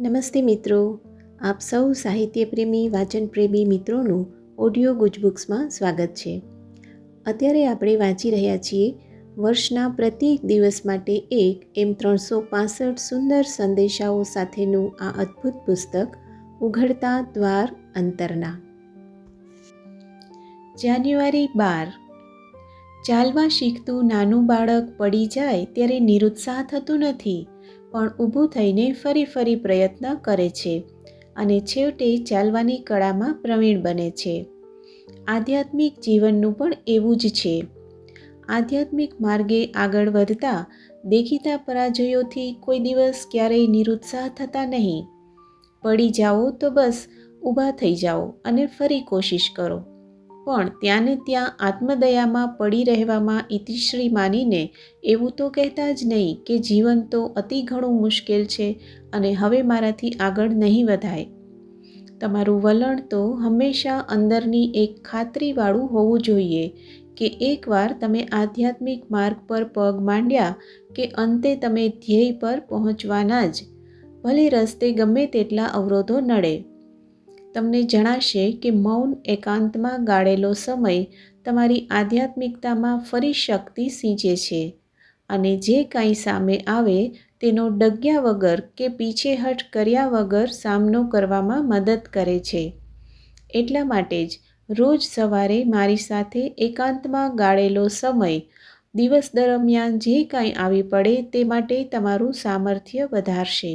નમસ્તે મિત્રો. આપ સૌ સાહિત્યપ્રેમી, વાચનપ્રેમી મિત્રોનું ઓડિયો ગુજબુક્સમાં સ્વાગત છે. અત્યારે આપણે વાંચી રહ્યા છીએ વર્ષના પ્રત્યેક દિવસ માટે એક એમ ત્રણસો પાસઠ સુંદર સંદેશાઓ સાથેનું આ અદ્ભુત પુસ્તક, ઉઘડતા દ્વાર અંતરના. જાન્યુઆરી બાર. ચાલવા શીખતું નાનું બાળક પડી જાય ત્યારે નિરુત્સાહ થતું નથી. પણ ઊભું થઈને ફરી ફરી પ્રયત્ન કરે છે અને છેવટે ચાલવાની કળામાં પ્રવીણ બને છે. આધ્યાત્મિક જીવનનું પણ એવું જ છે. આધ્યાત્મિક માર્ગે આગળ વધતા દેખીતા પરાજયોથી કોઈ દિવસ ક્યારેય નિરુત્સાહ થતા નહીં. પડી જાઓ તો બસ ઊભા થઈ જાઓ અને ફરી કોશિશ કરો. પણ ત્યાંને ત્યાં આત્મદયામાં પડી રહેવામાં ઇતિશ્રી માનીને એવું તો કહેતા જ નહીં કે જીવન તો અતિ ઘણું મુશ્કેલ છે અને હવે મારાથી આગળ નહીં વધાય. તમારું વલણ તો હંમેશા અંદરની એક ખાતરીવાળું હોવું જોઈએ કે એકવાર તમે આધ્યાત્મિક માર્ગ પર પગ માંડ્યા કે અંતે તમે ધ્યેય પર પહોંચવાના જ. ભલે રસ્તે ગમે તેટલા અવરોધો નડે તમને જણાશે કે મૌન એકાંતમાં ગાળેલો સમય તમારી આધ્યાત્મિકતામાં ફરી શક્તિ સિંચે છે અને જે કાંઈ સામે આવે તેનો ડગ્યા વગર કે પીછેહટ કર્યા વગર સામનો કરવામાં મદદ કરે છે. એટલા માટે જ રોજ સવારે મારી સાથે એકાંતમાં ગાળેલો સમય દિવસ દરમિયાન જે કાંઈ આવી પડે તે માટે તમારું સામર્થ્ય વધારશે.